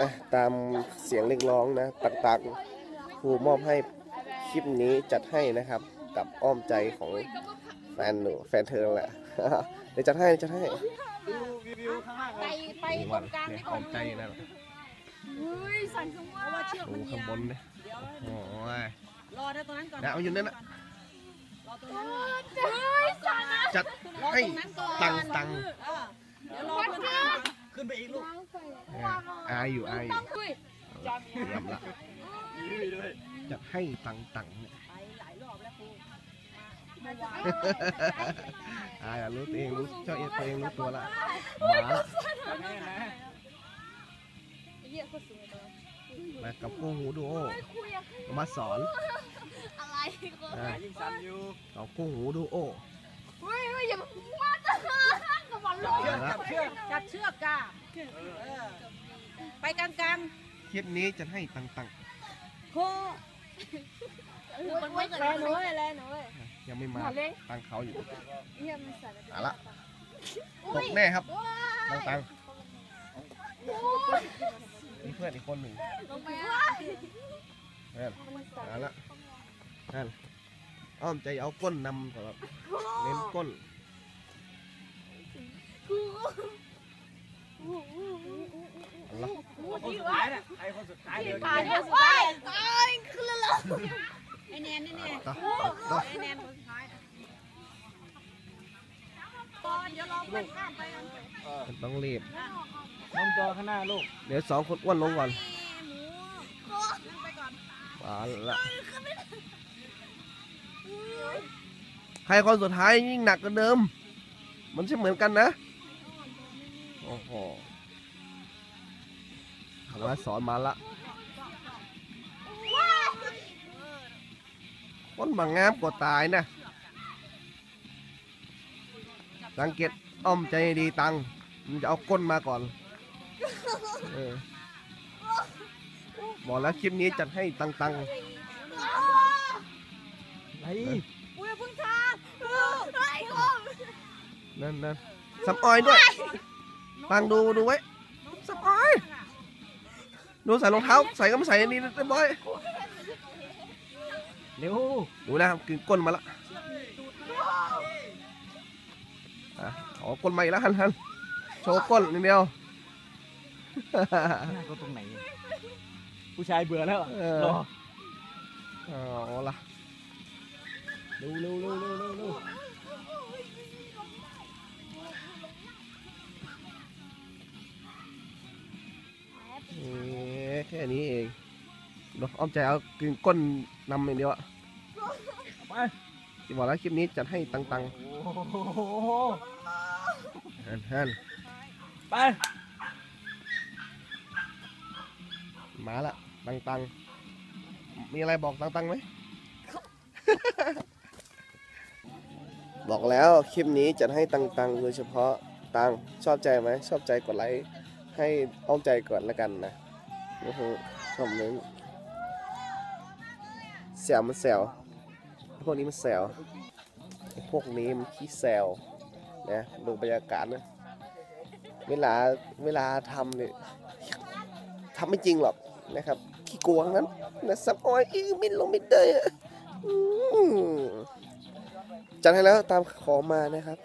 อะตามเสียงเรียกร้องนะต่างๆครูมอบให้คลิปนี้จัดให้นะครับ กับอ้อมใจของแฟนหนูแฟนเธอแหละ เดี๋ยวจัดให้จัดให้ดูวิวข้างล่างไปไปตรงกลางเนี่ยนี่ก่อ้อมใจนั่นเฮ้ยสั่นจังว่าเพราะว่าเชือกมันข้างบนเนี่ยโอ้ยรอได้ตรงนั้นก่อนนะเอาอยู่นั่นนะรอตรงนั้นจัดให้ตังตังเดี๋ยวรอเพื่อนก่อน ขึ้นไปอีกลูก เอออายอยู่อายอยู่เฮ้ยเยี่ยมละยืดด้วยจัดให้ตังตังเนี่ยไปหลายรอบแล้วครูเมื่อวานอายอะรู้ตัวเองรู้เจ้าเองตัวเองรู้ตัวละหมาละแม่นะเยี่ยมก็สวยเลยมากับกู้หูดูโอมาสอนอะไรก็อ่ายิ่งสั่นอยู่กับกู้หูดูโอเฮ้ยเฮ้ยอย่ามาตะหากระบอกลเชือกจับเชือกจับเชือกจ้าเออ ไปกลางกลางคลิปนี้จะให้ตังตังๆโคมันไม่เกิดอะไรหนูอะไรหนูยังไม่มาตังเขาอยู่เยี่ยมสั่นเอาละตกแน่ครับตังตังมีเพื่อนอีกคนหนึ่งลงไปนั่นเอาละนั่นอ้อมใจเอาก้นนำก่อนครับเน้นก้น เอาละ คนสุดท้ายน่ะใครคนสุดท้ายเดินผ่านคนสุดท้ายตายขึ้นแล้วเหรอไอแนนนี่แน่ต่อต่อไอแนนคนสุดท้ายตอนเดี๋ยวเราไปข้ามไปกันมันต้องรีบมองจอข้างหน้าลูก เดี๋ยวสองคนอ้วนลงก่อนหมูนั่งไปก่อนเอาละใครคนสุดท้ายยิ่งหนักกว่าเดิม มันใช่เหมือนกันนะ โอ้โห ทำมาสอนมาละคนบางงามกว่าตายนะ สังเกตอ้อมใจดีตังมันจะเอาก้นมาก่อนเออบอกแล้วคลิปนี้จัดให้ตังตังไหนอุ้ยพึ่งทางไอ้โอ้นั่นนั่นสับออยด้วยตังดูดูไว้สับออย ดูใส่รองเท้าใส่ก็ไม่ใส่อันนี้เรียบร้อยเร็วดูนะครับคือก้นมาละอะขอก้นมาอีกแล้วฮันฮันโชว์ก้นนิดเดียวหน้าก็ตรงไหน ผู้ชายเบื่อแล้วเออรอเอาละเร็วเร็ว ค่นี้เองเดี๋ยวอ้อมใจเอากึ่งก้นนำอย่างเดียวอะไปที่บอกแล้วคลิปนี้จัดให้ตังตังโอ้โหฮันฮันไปมาละตังตังมีอะไรบอกตังตังไหม บอกแล้วคลิปนี้จัดให้ตังตังโดยเฉพาะตังชอบใจไหมชอบใจกดไลค์ให้อ้อมใจก่อนละกันนะ โอ้โหคอมเมนต์แซวมันแซวพวกนี้มันแซวพวกนี้มันขี้แซวนะดูบรรยากาศนะเวลาเวลาทำเนี่ยทำไม่จริงหรอกนะครับขี้โกงทั้งนั้นนะซับออยอีมินลงม่ได้อะอืมจัดให้แล้วตามขอมานะครับ